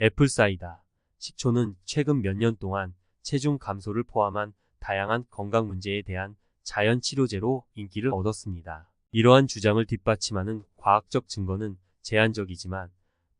애플사이다. 식초는 최근 몇 년 동안 체중 감소를 포함한 다양한 건강 문제에 대한 자연 치료제로 인기를 얻었습니다. 이러한 주장을 뒷받침하는 과학적 증거는 제한적이지만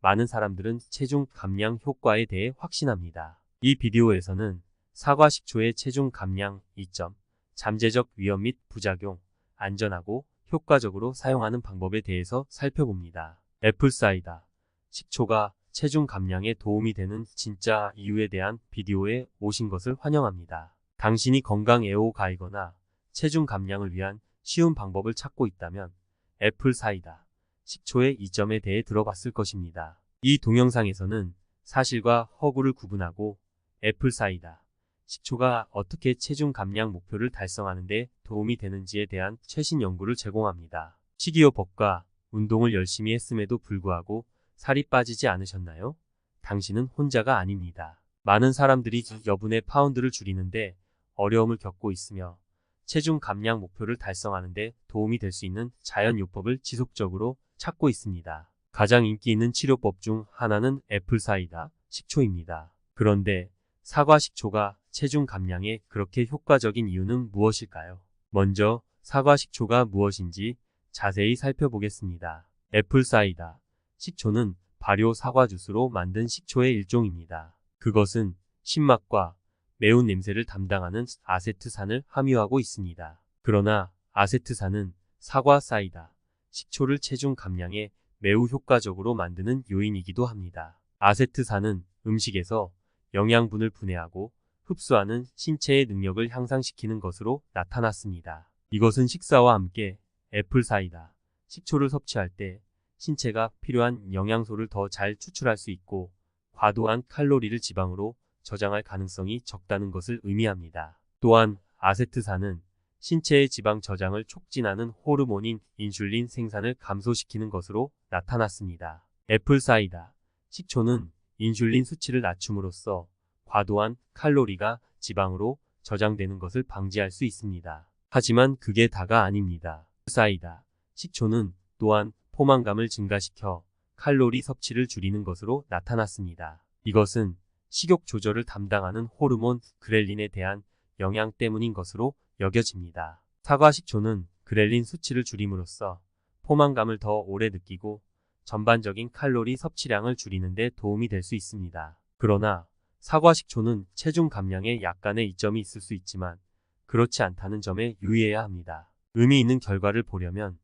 많은 사람들은 체중 감량 효과에 대해 확신합니다. 이 비디오에서는 사과 식초의 체중 감량 이점, 잠재적 위험 및 부작용, 안전하고 효과적으로 사용하는 방법에 대해서 살펴봅니다. 애플사이다. 식초가 체중 감량에 도움이 되는 진짜 이유에 대한 비디오에 오신 것을 환영합니다. 당신이 건강 애호가이거나 체중 감량을 위한 쉬운 방법을 찾고 있다면 애플 사이다. 식초의 이점에 대해 들어봤을 것입니다. 이 동영상에서는 사실과 허구를 구분하고 애플 사이다. 식초가 어떻게 체중 감량 목표를 달성하는 데 도움이 되는지에 대한 최신 연구를 제공합니다. 식이요법과 운동을 열심히 했음에도 불구하고 살이 빠지지 않으셨나요? 당신은 혼자가 아닙니다. 많은 사람들이 여분의 파운드를 줄이는데 어려움을 겪고 있으며 체중 감량 목표를 달성하는데 도움이 될 수 있는 자연요법을 지속적으로 찾고 있습니다. 가장 인기 있는 치료법 중 하나는 애플 사이다 식초입니다. 그런데 사과 식초가 체중 감량에 그렇게 효과적인 이유는 무엇일까요? 먼저 사과 식초가 무엇인지 자세히 살펴보겠습니다. 애플 사이다 식초는 발효 사과 주스로 만든 식초의 일종입니다. 그것은 신맛과 매운 냄새를 담당하는 아세트산을 함유하고 있습니다. 그러나 아세트산은 사과 사이다, 식초를 체중 감량에 매우 효과적으로 만드는 요인이기도 합니다. 아세트산은 음식에서 영양분을 분해하고 흡수하는 신체의 능력을 향상시키는 것으로 나타났습니다. 이것은 식사와 함께 애플 사이다, 식초를 섭취할 때 신체가 필요한 영양소를 더 잘 추출할 수 있고 과도한 칼로리를 지방으로 저장할 가능성이 적다는 것을 의미합니다. 또한 아세트산은 신체의 지방 저장을 촉진하는 호르몬인 인슐린 생산을 감소시키는 것으로 나타났습니다. 애플 사이다. 식초는 인슐린 수치를 낮춤으로써 과도한 칼로리가 지방으로 저장되는 것을 방지할 수 있습니다. 하지만 그게 다가 아닙니다. 사이다. 식초는 또한 포만감을 증가시켜 칼로리 섭취를 줄이는 것으로 나타났습니다. 이것은 식욕 조절을 담당하는 호르몬 그렐린에 대한 영향 때문인 것으로 여겨집니다. 사과 식초는 그렐린 수치를 줄임으로써 포만감을 더 오래 느끼고 전반적인 칼로리 섭취량을 줄이는 데 도움이 될 수 있습니다. 그러나 사과 식초는 체중 감량에 약간의 이점이 있을 수 있지만 그렇지 않다는 점에 유의해야 합니다. 의미 있는 결과를 보려면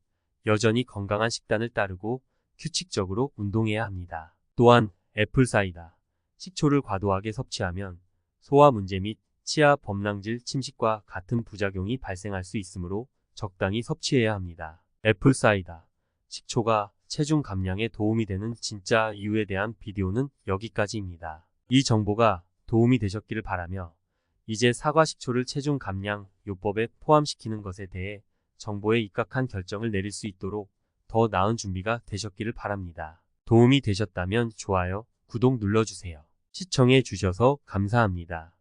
여전히 건강한 식단을 따르고 규칙적으로 운동해야 합니다. 또한 애플 사이다. 식초를 과도하게 섭취하면 소화 문제 및 치아 범랑질 침식과 같은 부작용이 발생할 수 있으므로 적당히 섭취해야 합니다. 애플 사이다. 식초가 체중 감량에 도움이 되는 진짜 이유에 대한 비디오는 여기까지입니다. 이 정보가 도움이 되셨기를 바라며 이제 사과 식초를 체중 감량 요법에 포함시키는 것에 대해 정보에 입각한 결정을 내릴 수 있도록 더 나은 준비가 되셨기를 바랍니다. 도움이 되셨다면 좋아요, 구독 눌러주세요. 시청해 주셔서 감사합니다.